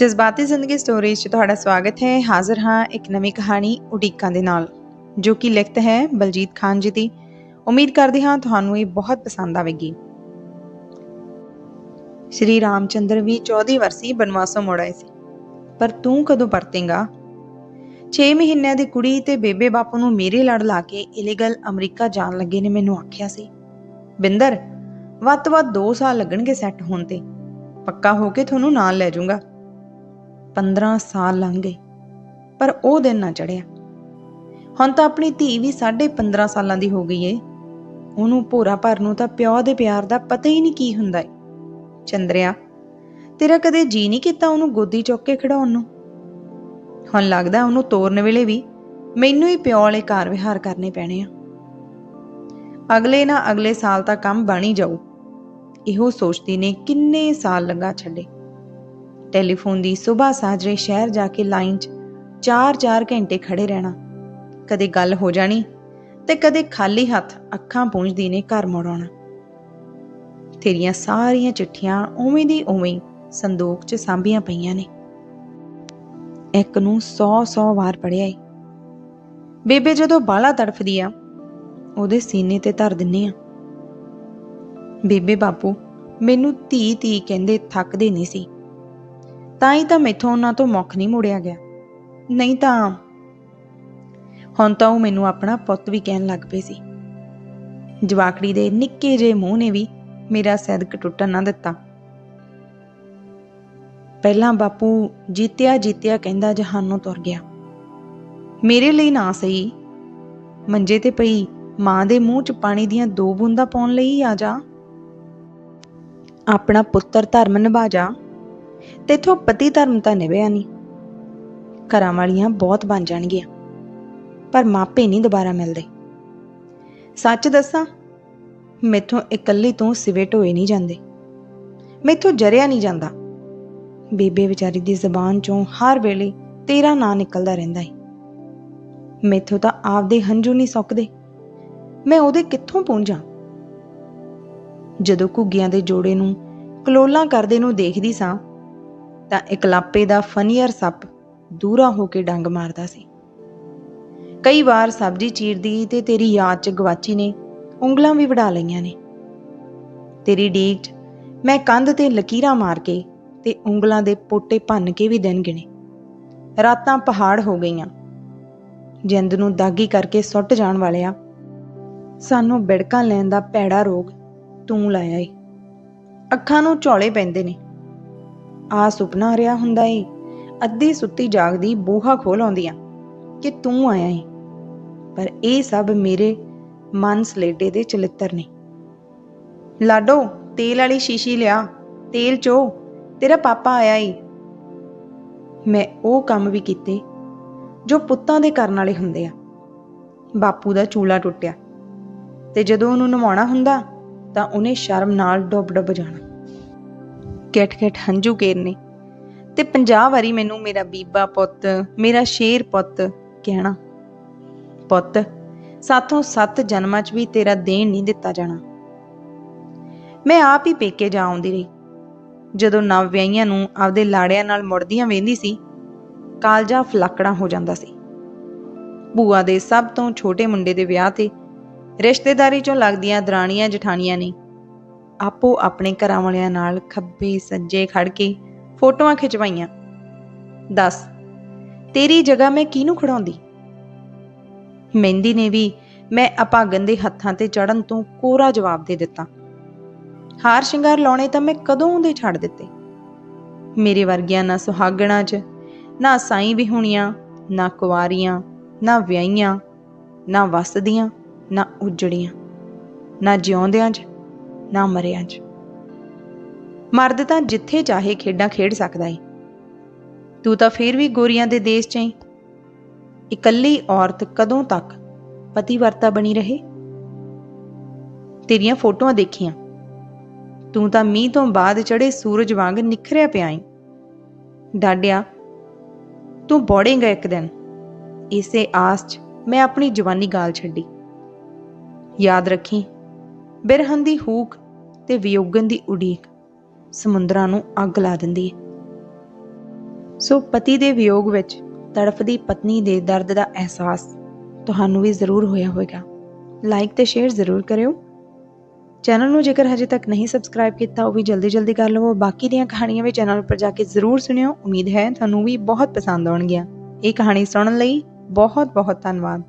ਜਜ਼ਬਾਤੀ ਜ਼ਿੰਦਗੀ ਸਟੋਰੀਜ਼ 'ਚ ਤੁਹਾਡਾ ਸਵਾਗਤ ਹੈ। ਹਾਜ਼ਰ ਹਾਂ ਇੱਕ ਨਵੀਂ ਕਹਾਣੀ ਉਡੀਕਾਂ ਦੇ ਨਾਲ, ਜੋ ਕਿ ਲਿਖਤ ਹੈ ਬਲਜੀਤ ਖਾਨ ਜੀ ਦੀ। ਉਮੀਦ ਕਰਦੇ ਹਾਂ ਤੁਹਾਨੂੰ ਇਹ ਬਹੁਤ ਪਸੰਦ ਆਵੇਗੀ। ਸ਼੍ਰੀ ਰਾਮਚੰਦਰ ਵੀ 14 ਵਰਸੀ ਬਨਵਾਸੋਂ ਮੁੜ ਆਏ ਸੀ। ਪਰ ਤੂੰ ਕਦੋਂ ਪਰਤੇਂਗਾ? 6 ਮਹੀਨਿਆਂ ਦੀ ਕੁੜੀ ਤੇ ਬੇਬੇ ਬਾਪੂ ਨੂੰ ਮੇਰੇ ਲੜ ਲਾ ਕੇ ਇਲੀਗਲ ਅਮਰੀਕਾ ਜਾਣ ਲੱਗੇ ਨੇ ਮੈਨੂੰ ਆਖਿਆ ਸੀ। ਬਿੰਦਰ, ਵੱਧ ਤੋਂ ਵੱਧ 2 ਸਾਲ ਲੱਗਣਗੇ ਸੈੱਟ ਹੋਣ ਤੇ। ਪੱਕਾ ਹੋ ਕੇ ਤੁਹਾਨੂੰ ਨਾਲ ਲੈ ਜਾਊਂਗਾ। 15 ਸਾਲ ਲੰਘ ਗਏ, ਪਰ ਉਹ ਦਿਨ ਨਾ ਚੜਿਆ ਹੁਣ ਤਾਂ ਆਪਣੀ ਧੀ ਵੀ 15.5 ਸਾਲਾਂ ਦੀ ਹੋ ਗਈ ਏ। ਉਹਨੂੰ ਭੋਰਾ ਭਰ ਨੂੰ ਤਾਂ ਪਿਓ ਦੇ ਪਿਆਰ ਦਾ ਪਤਾ ਹੀ ਨਹੀਂ ਕੀ ਹੁੰਦਾ ਏ। ਚੰਦਰਿਆ, ਤੇਰਾ ਕਦੇ ਜੀ ਨਹੀਂ ਕੀਤਾ ਉਹਨੂੰ ਗੋਦੀ ਚੁੱਕ ਕੇ ਖੜਾਉਣ ਨੂੰ? ਹੁਣ ਲੱਗਦਾ ਉਹਨੂੰ ਤੋਰਨ ਵੇਲੇ ਵੀ ਮੈਨੂੰ ਹੀ ਪਿਓ ਵਾਲੇ ਕਾਰ ਵਿਹਾਰ ਕਰਨੇ ਪੈਣੇ ਆ। ਅਗਲੇ ਨਾ ਅਗਲੇ ਸਾਲ ਤਾਂ ਕੰਮ ਬਣ ਹੀ ਜਾਊ। ਇਹੋ ਸੋਚਦੀ ਨੇ ਕਿੰਨੇ ਸਾਲ ਲੰਘਾ ਛੱਡੇ। ਟੈਲੀਫੋਨ ਦੀ ਸਵੇਰ ਸਾਜਰੇ ਸ਼ਹਿਰ ਜਾ ਕੇ ਲਾਈਨ 'ਚ 4-4 ਘੰਟੇ ਖੜੇ ਰਹਿਣਾ। ਕਦੇ ਗੱਲ ਹੋ ਜਾਣੀ ਤੇ ਕਦੇ ਖਾਲੀ ਹੱਥ ਅੱਖਾਂ ਪੂੰਝਦੀ ਨੇ ਘਰ ਮੁੜ ਆਉਣਾ ਤੇਰੀਆਂ ਸਾਰੀਆਂ ਚਿੱਠੀਆਂ ਉਵੇਂ ਦੀ ਉਵੇਂ ਹੀ ਸੰਦੂਕ 'ਚ ਸਾਂਭੀਆਂ ਪਈਆਂ ਨੇ। ਇੱਕ ਨੂੰ 100-100 ਵਾਰ ਪੜਿਆ ਏ। ਬੇਬੇ ਜਦੋਂ ਬਾਲਾ ਤੜਫਦੀ ਆ, ਉਹਦੇ ਸੀਨੇ ਤੇ ਧਰ ਦਿੰਨੇ ਆ। ਬੇਬੇ ਬਾਪੂ, ਮੈਨੂੰ ਧੀ ਧੀ ਕਹਿੰਦੇ ਥੱਕਦੇ ਨਹੀਂ ਸੀ। ਤਾਂ ਹੀ ਤਾਂ ਮੈਥੋਂ ਉਹਨਾਂ ਤੋਂ ਮੁੱਖ ਨਹੀਂ ਮੁੜਿਆ ਗਿਆ। ਨਹੀਂ ਤਾਂ ਹੁਣ ਤਾਂ ਉਹ ਮੈਨੂੰ ਆਪਣਾ ਪੁੱਤ ਵੀ ਕਹਿਣ ਲੱਗ ਪਏ ਸੀ। ਜਵਾਕੜੀ ਦੇ ਨਿੱਕੇ ਜਿਹੇ ਮੂੰਹ ਨੇ ਵੀ ਮੇਰਾ ਸੈਦਕ ਟੁੱਟਣ ਨਾ ਦਿੱਤਾ। ਪਹਿਲਾਂ ਬਾਪੂ ਜੀਤਿਆ ਜੀਤਿਆ ਕਹਿੰਦਾ ਜਹਾਨੋਂ ਤੁਰ ਗਿਆ। ਮੇਰੇ ਲਈ ਨਾ ਸਹੀ। ਮੰਜੇ ਤੇ ਪਈ ਮਾਂ ਦੇ ਮੂੰਹ 'ਚ ਪਾਣੀ ਦੀਆਂ ਦੋ ਬੂੰਦਾਂ ਪਾਉਣ ਲਈ ਆ ਜਾ। ਆਪਣਾ ਪੁੱਤਰ ਧਰਮ ਨਿਭਾ ਜਾ। ਤੇਥੋਂ ਪਤੀ ਧਰਮ ਤਾਂ ਨਿਭਿਆ ਨਹੀਂ। ਘਰਾਂ ਵਾਲੀਆਂ ਬਹੁਤ ਬਣ ਜਾਣਗੀਆਂ, ਪਰ ਮਾਪੇ ਨਹੀਂ ਦੁਬਾਰਾ ਮਿਲਦੇ। ਸੱਚ ਦੱਸਾਂ, ਮੈਥੋਂ ਇਕੱਲੀ ਤੋਂ ਸਿਵੇ ਢੋਏ ਨਹੀਂ ਜਾਂਦੇ। ਮੈਥੋਂ ਜਰਿਆ ਨਹੀਂ ਜਾਂਦਾ। ਬੇਬੇ ਵਿਚਾਰੀ ਦੀ ਜ਼ਬਾਨ ਚੋਂ ਹਰ ਵੇਲੇ ਤੇਰਾ ਨਾਂ ਨਿਕਲਦਾ ਰਹਿੰਦਾ ਏ। ਮੈਥੋਂ ਤਾਂ ਆਪਦੇ ਹੰਝੂ ਨਹੀਂ ਸੁੱਕਦੇ। ਮੈਂ ਉਹਦੇ ਕਿੱਥੋਂ ਪਹੁੰਚਾਂ ਜਦੋਂ ਘੁੱਗੀਆਂ ਦੇ ਜੋੜੇ ਨੂੰ ਕਲੋਲਾਂ ਕਰਦੇ ਨੂੰ ਦੇਖਦੀ ਸਾਂ ਤਾਂ ਇਕਲਾਪੇ ਦਾ ਫਨੀਅਰ ਸੱਪ ਦੂਰਾ ਹੋ ਕੇ ਡੰਗ ਮਾਰਦਾ ਸੀ। ਕਈ ਵਾਰ ਸਬਜ਼ੀ ਚੀਰਦੀ ਤੇ ਤੇਰੀ ਯਾਦ 'ਚ ਗਵਾਚੀ ਨੇ, ਉਂਗਲਾਂ ਵੀ ਵੜਾ ਲਈਆਂ ਨੇ। ਤੇਰੀ ਡੀਕ 'ਚ ਮੈਂ ਕੰਧ ਤੇ ਲਕੀਰਾਂ ਮਾਰ ਕੇ ਤੇ ਉਂਗਲਾਂ ਦੇ ਪੋਟੇ ਭੰਨ ਕੇ ਵੀ ਦਿਨ ਗਿਣੇ। ਰਾਤਾਂ ਪਹਾੜ ਹੋ ਗਈਆਂ। ਜਿੰਦ ਨੂੰ ਦਾਗੀ ਕਰਕੇ ਸੁੱਟ ਜਾਣ ਵਾਲਿਆ, ਸਾਨੂੰ ਬਿੜਕਾਂ ਲੈਣ ਦਾ ਪੈੜਾ ਰੋਗ ਤੂੰ ਲਾਇਆ ਏ। ਅੱਖਾਂ ਨੂੰ ਝੋਲੇ ਪੈਂਦੇ ਨੇ। ਆ ਸੁਪਨਾ ਰਿਹਾ ਹੁੰਦਾ ਏ ਅੱਧੀ ਸੁੱਤੀ ਜਾਗਦੀ ਬੂਹਾ ਖੋਲ ਆਉਂਦੀਆਂ ਕਿ ਤੂੰ ਆਇਆ ਏ ਪਰ ਇਹ ਸਭ ਮੇਰੇ ਮਨ ਸਲੇਡੇ ਦੇ ਚਲਿੱਤਰ ਨੇ। ਲਾਡੋ, ਤੇਲ ਵਾਲੀ ਸ਼ੀਸ਼ੀ ਲਿਆ, ਤੇਲ ਚੋ, ਤੇਰਾ ਪਾਪਾ ਆਇਆ ਏ ਮੈਂ ਉਹ ਕੰਮ ਵੀ ਕੀਤੇ ਜੋ ਪੁੱਤਾਂ ਦੇ ਕਰਨ ਵਾਲੇ ਹੁੰਦੇ ਆ। ਬਾਪੂ ਦਾ ਚੂਲਾ ਟੁੱਟਿਆ ਤੇ ਜਦੋਂ ਉਹਨੂੰ ਨਵਾਉਣਾ ਹੁੰਦਾ ਤਾਂ ਉਹਨੇ ਸ਼ਰਮ ਨਾਲ ਡੁੱਬ ਡੁੱਬ ਜਾਣਾ। ਕਿਟ ਕਿਟ ਹੰਝੂ ਕੇਰਨੇ ਤੇ 50 ਵਾਰੀ ਮੈਨੂੰ ਮੇਰਾ ਬੀਬਾ ਪੁੱਤ, ਮੇਰਾ ਸ਼ੇਰ ਪੁੱਤ ਕਹਿਣਾ। ਪੁੱਤ, ਸਾਥੋਂ ਸੱਤ ਜਨਮਾਂ 'ਚ ਵੀ ਤੇਰਾ ਦੇਣ ਨਹੀਂ ਦਿੱਤਾ ਜਾਣਾ। ਮੈਂ ਆਪ ਹੀ ਪੇਕੇ ਜਾ ਆਉਂਦੀ ਰਹੀ। ਜਦੋਂ ਨਵ ਵਿਆਹੀਆਂ ਨੂੰ ਆਪਦੇ ਲਾੜਿਆਂ ਨਾਲ ਮੁੜਦੀਆਂ ਵੇਂਦੀ ਸੀ, ਕਾਲਜਾ ਫਲਾਕੜਾ ਹੋ ਜਾਂਦਾ ਸੀ। ਭੂਆ ਦੇ ਸਭ ਤੋਂ ਛੋਟੇ ਮੁੰਡੇ ਦੇ ਵਿਆਹ ਤੇ ਰਿਸ਼ਤੇਦਾਰੀ ਚੋਂ ਲੱਗਦੀਆਂ ਦਰਾਣੀਆਂ ਜਠਾਣੀਆਂ ਨੇ ਆਪੋ ਆਪਣੇ ਘਰਾਂ ਵਾਲਿਆਂ ਨਾਲ ਖੱਬੇ ਸੱਜੇ ਖੜ ਕੇ ਫੋਟੋਆਂ ਖਿਚਵਾਈਆਂ। ਦੱਸ, ਤੇਰੀ ਜਗ੍ਹਾ ਮੈਂ ਕਿਹਨੂੰ ਖੜਾਉਂਦੀ? ਮਹਿੰਦੀ ਨੇ ਵੀ ਮੈਂ ਅਪਾਗਨ ਦੇ ਹੱਥਾਂ ਤੇ ਚੜਨ ਤੋਂ ਕੋਰਾ ਜਵਾਬ ਦੇ ਦਿੱਤਾ। ਹਾਰ ਸ਼ਿੰਗਾਰ ਲਾਉਣੇ ਤਾਂ ਮੈਂ ਕਦੋਂ ਦੇ ਛੱਡ ਦਿੱਤੇ? ਮੇਰੇ ਵਰਗਿਆਂ ਨਾ ਸੁਹਾਗਣਾ 'ਚ, ਨਾ ਸਾਈਂ ਵਿਹੁਣੀਆਂ, ਨਾ ਕੁਵਾਰੀਆਂ, ਨਾ ਵਿਆਹੀਆਂ, ਨਾ ਵਸਦੀਆਂ, ਨਾ ਉਜੜੀਆਂ, ਨਾ ਜਿਉਂਦਿਆਂ 'ਚ। ਨਾ ਮਰੇ ਅੱਜ। ਮਰਦ ਤਾਂ ਜਿੱਥੇ ਚਾਹੇ ਖੇਡਾਂ ਖੇਡ ਸਕਦਾ ਏ। ਤੂੰ ਤਾਂ ਫੇਰ ਵੀ ਗੋਰੀਆਂ ਦੇ ਦੇਸ਼ 'ਚ ਏ। ਇਕੱਲੀ ਔਰਤ ਕਦੋਂ ਤੱਕ ਪਤੀਵਰਤਾ ਬਣੀ ਰਹੇ? ਤੇਰੀਆਂ ਫੋਟੋਆਂ ਦੇਖੀਆਂ। ਤੂੰ ਤਾਂ ਮੀਂਹ ਤੋਂ ਬਾਅਦ ਚੜੇ ਸੂਰਜ ਵਾਂਗ ਨਿਖਰਿਆ ਪਿਆ ਏ। ਡਾਡਿਆ ਤੂੰ ਬੋੜੇਂਗਾ ਇੱਕ ਦਿਨ। ਇਸੇ ਆਸ 'ਚ ਮੈਂ ਆਪਣੀ ਜਵਾਨੀ ਗਾਲ ਛੱਡੀ। ਯਾਦ ਰੱਖੀ ਬਿਰਹਨ ਦੀ ਹੂਕ ਤੇ ਵਿਯੋਗਨ ਦੀ ਉਡੀਕ ਸਮੁੰਦਰਾਂ ਨੂੰ ਅੱਗ ਲਾ ਦਿੰਦੀ ਹੈ। ਸੋ ਪਤੀ ਦੇ ਵਿਯੋਗ ਵਿੱਚ ਤੜਫਦੀ ਪਤਨੀ ਦੇ ਦਰਦ ਦਾ ਅਹਿਸਾਸ ਤੁਹਾਨੂੰ ਵੀ ਜ਼ਰੂਰ ਹੋਇਆ ਹੋਵੇਗਾ। ਲਾਈਕ ਤੇ ਸ਼ੇਅਰ ਜ਼ਰੂਰ ਕਰਿਓ। ਚੈਨਲ ਨੂੰ ਜੇਕਰ ਹਜੇ ਤੱਕ ਨਹੀਂ ਸਬਸਕ੍ਰਾਈਬ ਕੀਤਾ, ਉਹ ਵੀ ਜਲਦੀ ਜਲਦੀ ਕਰ ਲਵੋ। ਬਾਕੀ ਦੀਆਂ ਕਹਾਣੀਆਂ ਵੀ ਚੈਨਲ ਉੱਪਰ ਜਾ ਕੇ ਜ਼ਰੂਰ ਸੁਣਿਓ। ਉਮੀਦ ਹੈ ਤੁਹਾਨੂੰ ਵੀ ਬਹੁਤ ਪਸੰਦ ਆਉਣਗੀਆਂ। ਇਹ ਕਹਾਣੀ ਸੁਣਨ ਲਈ ਬਹੁਤ ਬਹੁਤ ਧੰਨਵਾਦ।